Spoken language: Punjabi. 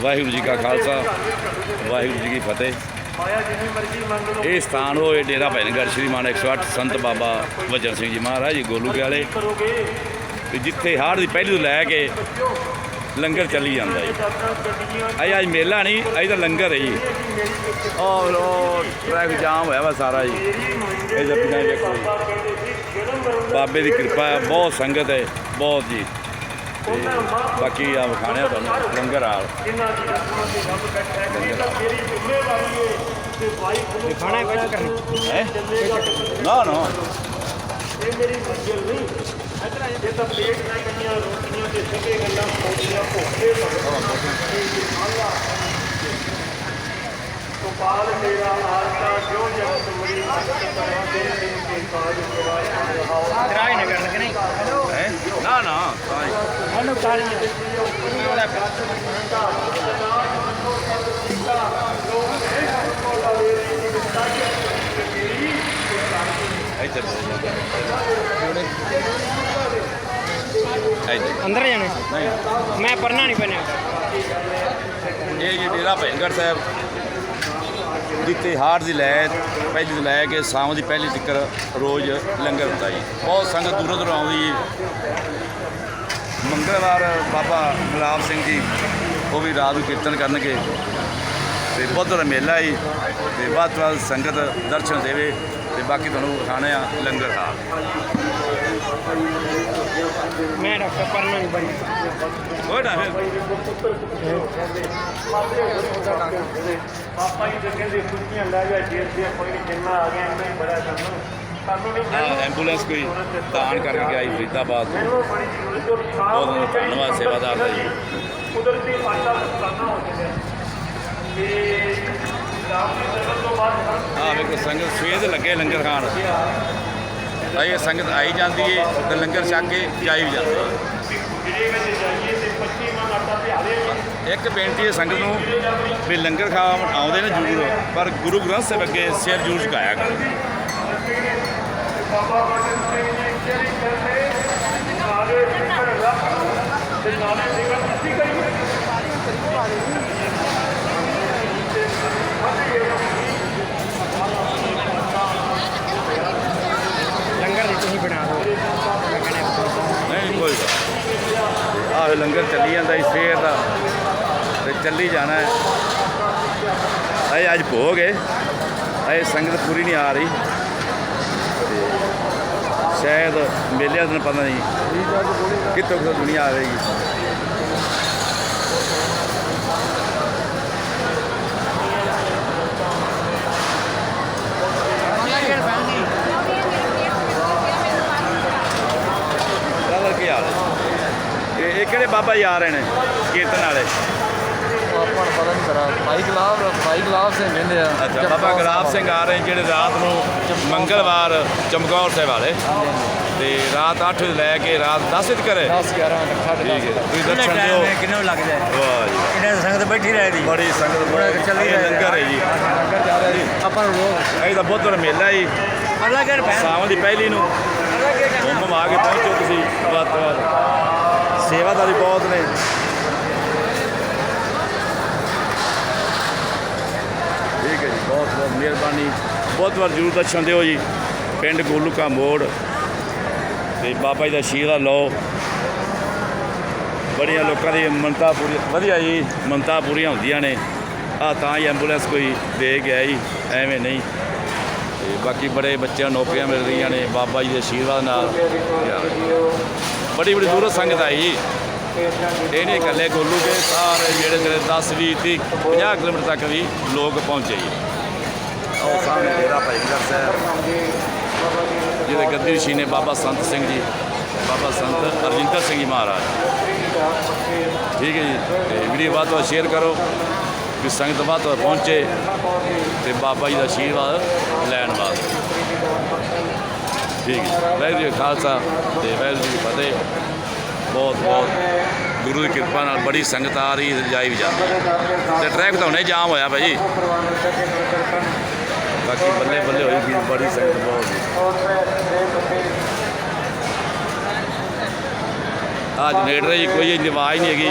ਵਾਹਿਗੁਰੂ ਜੀ ਕਾ ਖਾਲਸਾ, ਵਾਹਿਗੁਰੂ ਜੀ ਕੀ ਫਤਿਹ। ਇਹ ਸਥਾਨ ਹੋਏ ਡੇਰਾ ਭੈਣਗੜ੍ਹ ਸ਼੍ਰੀ ਮਾਨ 108 ਸੰਤ ਬਾਬਾ ਵਜਰ ਸਿੰਘ ਜੀ ਮਹਾਰਾਜ, ਜੀ ਗੋਲੂ ਕੇ ਵਾਲੇ। ਤੇ ਜਿੱਥੇ ਹਾਰ ਦੀ ਪਹਿਲੀ ਤੋਂ ਲੈ ਕੇ ਲੰਗਰ ਚੱਲੀ ਜਾਂਦਾ ਜੀ। ਦਾਦਾ ਅਜ ਅੱਜ ਮੇਲਾ ਨਹੀਂ, ਅਜ ਤਾਂ ਲੰਗਰ ਹੈ ਜੀ। ਔਰ ਉਹ ਟ੍ਰੈਫਿਕ ਜਾਮ ਹੋਇਆ ਵਾ ਸਾਰਾ ਜੀ। ਇਹ ਜੱਪੀਆਂ ਵੇਖੋ ਬਾਬੇ ਦੀ ਕਿਰਪਾ ਹੈ, ਬਹੁਤ ਸੰਗਤ ਹੈ, ਬਹੁਤ ਜੀ। ਤੇ ਬਾਕੀ ਆ ਵਿਖਾਣਿਆ ਤੁਹਾਨੂੰ ਲੰਗਰ ਹੈ ਮੇਰੀ ਕੁਝ ਕਰਨੀ ਹੈ ਚੱਲੇਗਾ ਨਾ ਨਾ ਇਹ ਮੇਰੀ ਮੰਜ਼ਿਲ ਨਹੀਂ ਇਹ ਤਾਂ ਪਲੇਟ ਨਾਲ ਕੰਨੀਆਂ ਰੋਟੀਆਂ ਤੇ ਸਿੱਧੇ ਗੱਲਾਂ ਪੋਟੀਆਂ ਭੁੱਖੇ ਗੋਪਾਲ ਮੇਰਾ ਆਰਤਾ ਜੋ ਜਗ ਤੁਮਰੀ ਭਗਤ ਕਰਾਂ ਦੇ ਦਿਨ ਕੇ ਕਾਜ ਰਹਾਓ ਨਾ ਨਾ ਤਾਂ ਹੀ। ਉਹਨੂੰ ਕਾਲੀਆਂ ਇੱਧਰ ਇੱਧਰ। ਅੰਦਰ ਜਾਣਾ। ਨਹੀਂ। ਮੈਂ ਪਰਨਾ ਨਹੀਂ ਬਣਿਆ ਇਹ ਜੀ ਡੇਰਾ ਭੈਣਗੜ੍ਹ ਸਾਹਿਬ। ਜਿੱਥੇ ਹਾੜ ਦੀ ਲੈ, ਪਹਿਲੀ ਤੋਂ ਲੈ ਕੇ ਸ਼ਾਮ ਦੀ ਪਹਿਲੀ ਤੱਕ ਰੋਜ਼ ਲੰਗਰ ਹੁੰਦਾ ਜੀ। ਬਹੁਤ ਸੰਗਤ ਦੂਰੋਂ ਦੂਰੋਂ ਆਉਂਦੀ ਜੀ। ਮੰਗਲਵਾਰ ਬਾਬਾ ਗੁਲਾਬ ਸਿੰਘ ਜੀ, ਉਹ ਵੀ ਰਾਤ ਨੂੰ ਕੀਰਤਨ ਕਰਨਗੇ। ਤੇ ਬੁੱਧ ਦਾ ਮੇਲਾ ਜੀ, ਤੇ ਵੱਧ ਤੋਂ ਵੱਧ ਸੰਗਤ ਦਰਸ਼ਨ ਦੇਵੇ। ਤੇ ਬਾਕੀ ਤੁਹਾਨੂੰ ਵਿਖਾਣੇ ਆ ਲੰਗਰ ਹਾਲ। ਮੈਂ ਡਾਕਟਰ ਨਹੀਂ ਬਣਿਆ ਕੋਈ ਨਾ ਫਿਰ ਪਾਪਾ ਜੀ ਦੇ ਕਹਿੰਦੇ ਖੁਸ਼ੀਆਂ ਲੈ ਜਾ ਜੇਲ੍ਹ ਦੀਆਂ ਕੋਈ ਨਹੀਂ ਜਿੰਨਾ ਆ ਗਿਆ ਇੰਨਾ ਹੀ ਬੜਾ ਸਾਨੂੰ। ਸਾਨੂੰ ਨਹੀਂ ਆ ਐਂਬੂਲੈਂਸ ਕੋਈ ਦਾਨ ਕਰਕੇ ਆਈ ਫਰੀਦਾਬਾਦ ਤੋਂ। ਬਹੁਤ ਬਹੁਤ ਧੰਨਵਾਦ ਸੇਵਾਦਾਰ ਦਾ ਜੀ। ਕੁਦਰਤੀ ਫਾਇਦਾ ਕਰਨਾ ਹੋ ਜਾਂਦਾ ਤੇ ਦੀ ਆ ਵੇਖੋ ਸੰਗਤ, ਸਵੇਰ ਦੇ ਲੱਗੇ ਲੰਗਰ ਖਾਣ। ਆ ਇਹ ਸੰਗਤ ਆਈ ਜਾਂਦੀ ਏ ਤੇ ਲੰਗਰ ਛਕ ਕੇ ਜਾਈ ਵੀ ਜਾਂਦੀ ਇੱਕ ਬੇਨਤੀ ਹੈ ਸੰਗਤ ਨੂੰ ਵੀ ਲੰਗਰ ਖਾਣ ਆਉਂਦੇ ਨੇ ਜ਼ਰੂਰ, ਪਰ ਗੁਰੂ ਗ੍ਰੰਥ ਸਾਹਿਬ ਅੱਗੇ ਸਿਰ ਜ਼ਰੂਰ ਝੁਕਾਇਆ ਕਰੋ। ਬਾਬਾ ਬਚਨ ਸਿੰਘ ਜੀ ਜਿਹੜੀ ਕਰਦੇ ਨਾਲੇ ਸਿੱਖਣ ਰੱਖ ਤੇ ਨਾਲੇ ਨਿਗਰ ਤੁਸੀਂ ਕਰੀ ਲੰਗਰ ਦੀ ਤੁਸੀਂ ਬਣਾ ਦਿਓ ਮੈਂ ਕਹਿੰਦਾ ਆਹ ਲੰਗਰ ਚੱਲੀ ਜਾਂਦਾ ਇਸ ਸਵੇਰ ਦਾ। ਤੇ ਚੱਲੀ ਜਾਣਾ ਹੈ। ਅਜੇ ਅੱਜ ਭੋਗ ਹੈ। ਅਜੇ ਸੰਗਤ ਪੂਰੀ ਨਹੀਂ ਆ ਰਹੀ। ਸ਼ਾਇਦ ਮੇਲੇ ਦਿਨ ਪਤਾ ਨਹੀਂ ਕਿੱਥੋਂ ਕਿੱਥੋਂ ਦੁਨੀਆ ਆਵੇਗੀ ਬਰਾਦਰ ਕੀ ਹਾਲ ਹੈ ਇਹ ਇਹ ਕਿਹੜੇ ਬਾਬਾ ਜੀ ਆ ਰਹੇ ਨੇ ਕੀਰਤਨ ਵਾਲੇ? ਆਪਾਂ ਨੂੰ ਪਤਾ ਨਹੀਂ ਕਰਾ ਭਾਈ ਗੁਲਾਬ ਭਾਈ ਗੁਲਾਬ ਸਿੰਘ ਕਹਿੰਦੇ ਆ ਅੱਛਾ ਬਾਬਾ ਗੁਲਾਬ ਸਿੰਘ ਆ ਰਹੇ ਜਿਹੜੇ ਰਾਤ ਨੂੰ ਮੰਗਲਵਾਰ ਚਮਕੌਰ ਸਾਹਿਬ ਵਾਲੇ। ਤੇ ਰਾਤ 8 ਵਜੇ ਲੈ ਕੇ ਰਾਤ 10 ਵਜੇ ਕਰੇ 10 11 ਸਾਡੇ ਠੀਕ ਹੈ ਤੁਸੀਂ ਦਰਸ਼ਨ ਦਿਓ। ਕਿੰਨੇ ਲੱਗ ਜਾਏ ਵਾਹ ਜੀ ਕਿੰਨੇ ਸੰਗਤ ਬੈਠੀ ਰਹੇਗੀ? ਬੜੀ ਸੰਗਤ ਬਹੁਤ ਚੱਲੀ ਇਹ ਲੰਗਰ ਹੈ ਜੀ। ਲੰਗਰ ਜਾ ਰਿਹਾ ਜੀ ਆਪਾਂ ਨੂੰ ਰੋਕ। ਇਹ ਤਾਂ ਬਹੁਤ ਵੱਡਾ ਮੇਲਾ ਜੀ। ਅੱਲਾ ਕਰ ਭੈਣ? ਸਾਵਣ ਦੀ ਪਹਿਲੀ ਨੂੰ। ਘੁੰਮ ਆ ਕੇ ਪਹੁੰਚੋ ਤੁਸੀਂ। ਵੱਧ ਤੋਂ ਵੱਧ। ਸੇਵਾਦਾਰੀ ਬਹੁਤ ਨੇ। ਠੀਕ ਹੈ ਜੀ, ਬਹੁਤ ਬਹੁਤ ਮਿਹਰਬਾਨੀ। ਬਹੁਤ ਵਾਰ ਜਰੂਰ ਦਰਸ਼ਨ ਦਿਓ ਜੀ। ਪਿੰਡ ਗੋਲੂਕਾ ਮੋੜ ਤੇ ਬਾਬਾ ਜੀ ਦਾ ਆਸ਼ੀਰਵਾਦ ਲਓ। ਬੜੀਆਂ ਲੋਕਾਂ ਦੀ ਮੰਨਤਾਂ ਪੂਰੀ ਵਧੀਆ ਜੀ, ਮੰਨਤਾਂ ਪੂਰੀਆਂ ਹੁੰਦੀਆਂ ਨੇ। ਆ ਤਾਂ ਹੀ ਐਂਬੂਲੈਂਸ ਕੋਈ ਦੇ ਗਿਆ ਜੀ, ਐਵੇਂ ਨਹੀਂ। ਤੇ ਬਾਕੀ ਬੜੇ ਬੱਚਿਆਂ ਨੂੰ ਨੌਕਰੀਆਂ ਮਿਲ ਰਹੀਆਂ ਨੇ, ਬਾਬਾ ਜੀ ਦੇ ਆਸ਼ੀਰਵਾਦ ਨਾਲ। ਬੜੀ ਬੜੀ ਦੂਰੋਂ ਸੰਗਤ ਆਈ। ਜੀ ਇਹ ਨਹੀਂ ਇਕੱਲੇ ਗੋਲੂ ਕੇ ਸਾਰੇ ਜਿਹੜੇ ਜਿਹੜੇ 10 20 30 50 ਕਿਲੋਮੀਟਰ ਤੱਕ ਵੀ ਲੋਕ ਪਹੁੰਚੇ ਜੀ। ਉਹ ਸਾਹਮਣੇ ਡੇਰਾ ਭਾਈਗਰ ਸਾਹਿਬ। ਜਿਹਦੇ ਗੱਦੀ ਸ਼ੀ ਨੇ ਬਾਬਾ ਸੰਤ ਸਿੰਘ ਜੀ, ਬਾਬਾ ਸੰਤ ਅਰਜਿੰਦਰ ਸਿੰਘ ਜੀ ਮਹਾਰਾਜ। ਠੀਕ ਹੈ ਜੀ, ਤੇ ਵੀਡੀਓ ਵੱਧ ਤੋਂ ਵੱਧ ਸ਼ੇਅਰ ਕਰੋ ਵੀ ਸੰਗਤ ਵੱਧ ਤੋਂ ਵੱਧ ਪਹੁੰਚੇ ਤੇ ਬਾਬਾ ਜੀ ਦਾ ਆਸ਼ੀਰਵਾਦ ਲੈਣ ਵਾਸਤੇ ਠੀਕ ਹੈ। ਵਾਹਿਗੁਰੂ ਜੀ ਖਾਲਸਾ ਤੇ ਵਾਹਿਗੁਰੂ ਜੀ ਫਤਿਹ। ਬਹੁਤ ਬਹੁਤ ਗੁਰੂ ਦੀ ਕਿਰਪਾ ਨਾਲ ਬੜੀ ਸੰਗਤ ਆ ਰਹੀ ਹੈ ਜਾਈ ਵੀ ਜਾਂਦੀ ਤੇ ਟ੍ਰੈਫਿਕ ਤਾਂ ਹੁਣੇ ਜਾਮ ਹੋਇਆ ਭਾਈ। ਬਾਕੀ ਬੱਲੇ ਬੱਲੇ ਹੋਈ ਵੀ ਬੜੀ ਸੰਗਤ ਬਹੁਤ ਆ ਜਨਰੇਟਰ ਜੀ, ਕੋਈ ਇੰਨੀ ਆਵਾਜ਼ ਨਹੀਂ ਹੈਗੀ।